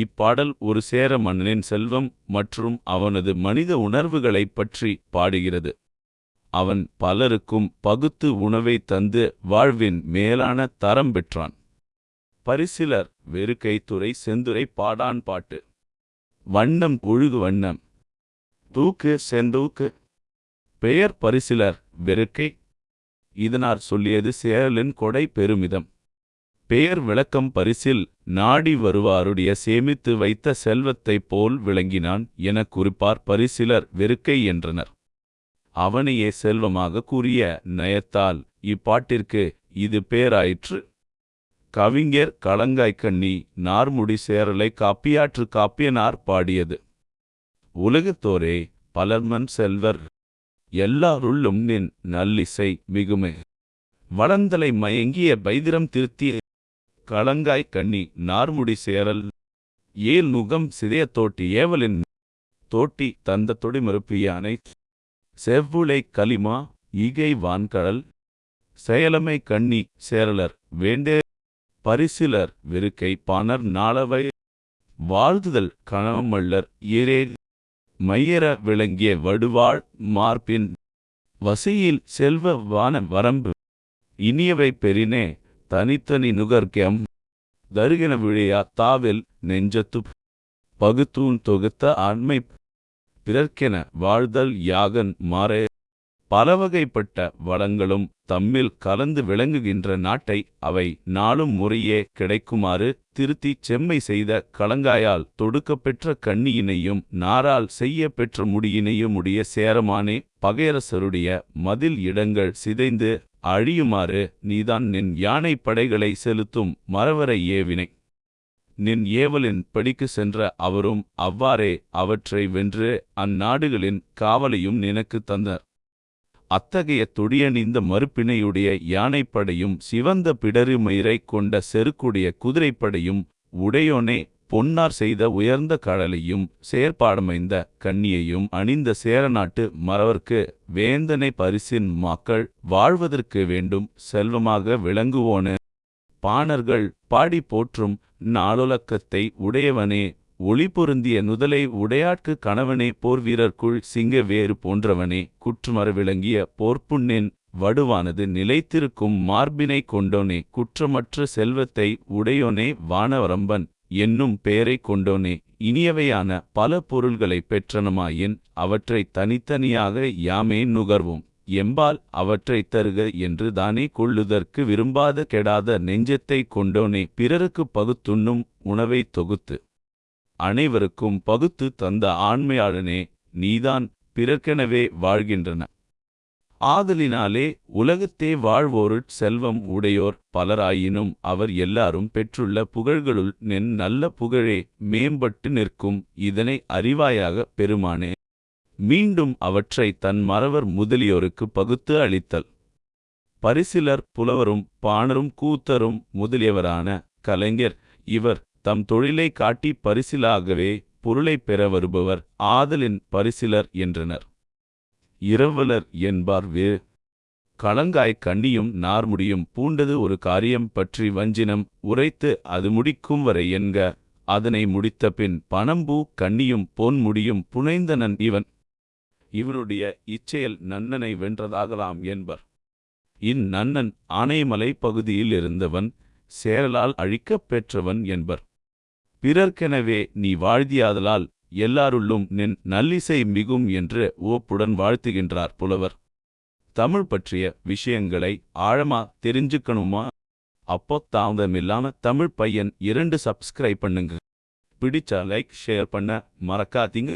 இப்பாடல் ஒரு சேர மன்னனின் செல்வம் மற்றும் அவனது மனித உணர்வுகளைப் பற்றி பாடுகிறது. அவன் பலருக்கும் பகுத்து உணவை தந்து வாழ்வின் மேலான தரம் பெற்றான். பரிசிலர் வெறுக்கை துறை செந்துரை பாடான் பாட்டு. வண்ணம் ஒழுகு வண்ணம். தூக்கு செந்தூக்கு. பெயர் பரிசிலர் வெறுக்கை. இதனார் சொல்லியது சேரலின் கொடை பெருமிதம். பெயர் விளக்கம் பரிசில் நாடி வருவாருடைய சேமித்து வைத்த செல்வத்தைப் போல் விளங்கினான் எனக் குறிப்பார் பரிசிலர் வெறுக்கை என்றனர். அவனையே செல்வமாக கூறிய நயத்தால் இப்பாட்டிற்கு இது பேராயிற்று. கவிஞர் களங்காய்க்கண்ணி நார்முடி சேரலை காப்பியாற்று காப்பியனார் பாடியது. உலகத்தோரே பலர்மன் செல்வர். எல்லாருள்ளும் நின் நல்லிசை மிகுமே. வளந்தலை மயங்கிய பைதிரம் திருத்திய களங்காய் கண்ணி நார்முடி சேரல். ஏல் நுகம் சிதைய தோட்டி ஏவலின் தோட்டி தந்த தொடிமறுப்பியானை செவ்வுளை கலிமா ஈகை வான்கடல். செயலமை கண்ணி சேரலர் வேண்டே பரிசிலர் வெறுக்கை பாணர் நாளவை. வாழ்த்துதல் கணவமல்லர் ஏரே மையர விளங்கிய வடுவாள் மார்பின். வசியில் செல்வ வான வரம்பு. இனியவை பெரினே தனித்தனி நுகர்கெம் தருகின விழையா தாவில் நெஞ்சத்து பகுத்தூன் தொகுத்த ஆண்மை பிறர்க்கென வாழ்தல் யாகன் மாறே. பலவகைப்பட்ட வளங்களும் தம்மில் கலந்து விளங்குகின்ற நாட்டை அவை நாளும் முறையே கிடைக்குமாறு திருத்திச் செம்மை செய்த களங்காயால் தொடுக்கப்பெற்ற கண்ணியினையும் நாரால் செய்ய பெற்ற முடியினையும் உடைய சேரமானே பகையரசருடைய மதில் இடங்கள் சிதைந்து அழியுமாறு நீதான் நின் யானை படைகளை செலுத்தும் மரவரை ஏவினை. நின் ஏவலின் படிக்கு சென்ற அவரும் அவ்வாறே அவற்றை வென்று அந்நாடுகளின் காவலையும் நினக்கு தந்தார். அத்தகைய துடியணிந்த மறுப்பினையுடைய யானைப்படையும் சிவந்த பிடருமயிரை கொண்ட செருக்குடைய குதிரைப்படையும் உடையோனே பொன்னார் செய்த உயர்ந்த கடலையும் செயற்பாடமைந்த கன்னியையும் அணிந்த சேரநாட்டு மறவர்க்கு வேந்தனை பரிசின் மக்கள் வாழ்வதற்கு வேண்டும் செல்வமாக விளங்குவோனு. பாணர்கள் பாடி போற்றும் நாளொலக்கத்தை உடையவனே ஒளி பொருந்திய நுதலை உடையாட்கு கணவனே போர் வீரர்க்குள் சிங்க வேறு போன்றவனே குற்றுமர விளங்கிய போர்ப்புண்ணின் வடுவானது நிலைத்திருக்கும் மார்பினை கொண்டோனே குற்றமற்ற செல்வத்தை உடையோனே வானவரம்பன். என்னும் பெயரைக் கொண்டோனே. இனியவையான பல பொருள்களைப் பெற்றனமாயின் அவற்றை தனித்தனியாக யாமே நுகர்வோம். எம்பால் அவற்றைத் தருக என்று தானே கொள்ளுதற்கு விரும்பாத கெடாத நெஞ்சத்தைக் கொண்டோனே. பிறருக்குப் பகுத்துண்ணும் உணவைத் தொகுத்து அனைவருக்கும் பகுத்து தந்த ஆண்மையாளனே நீதான் பிறர்க்கெனவே வாழ்கின்றன. ஆதலினாலே உலகத்தே வாழ்வோருட் செல்வம் உடையோர் பலராயினும் அவர் எல்லாரும் பெற்றுள்ள புகழ்களுள் நின் நல்ல புகழே மேம்பட்டு நிற்கும் இதனை அறிவாயாக பெருமானே. மீண்டும் அவற்றை தன் மறவர் முதலியோருக்கு பகுத்து அளித்தல். பரிசிலர் புலவரும் பாணரும் கூத்தரும் முதலியவரான கலைஞர் இவர் தம் தொழிலை காட்டி பரிசிலாகவே பொருளைப் பெற வருபவர் ஆதலின் பரிசிலர் என்றனர். இரவலர் என்பார் வே. களங்காய் கண்ணியும் நார்முடியும் பூண்டது ஒரு காரியம் பற்றி வஞ்சினம் உரைத்து அது முடிக்கும் வரை என்க. அதனை முடித்தபின் பணம்பூ கண்ணியும் பொன்முடியும் புனைந்தனன் இவன். இவனுடைய இச்செயல் நன்னனை வென்றதாகலாம் என்பர். இந்நன்னன் ஆனைமலை பகுதியில் இருந்தவன் சேரலால் அழிக்கப் பெற்றவன் என்பர். பிறர்க்கெனவே நீ வாழ்தியாதலால் எல்லாருள்ளும் நின் நல்லிசை மிகும் என்று ஓப்புடன் வாழ்த்துகின்றார் புலவர். தமிழ் பற்றிய விஷயங்களை ஆழமா தெரிஞ்சுக்கணுமா? அப்போ தாமதமில்லாம தமிழ் பையன் இரண்டு சப்ஸ்கிரைப் பண்ணுங்க. பிடிச்சா லைக் ஷேர் பண்ண மறக்காதீங்க.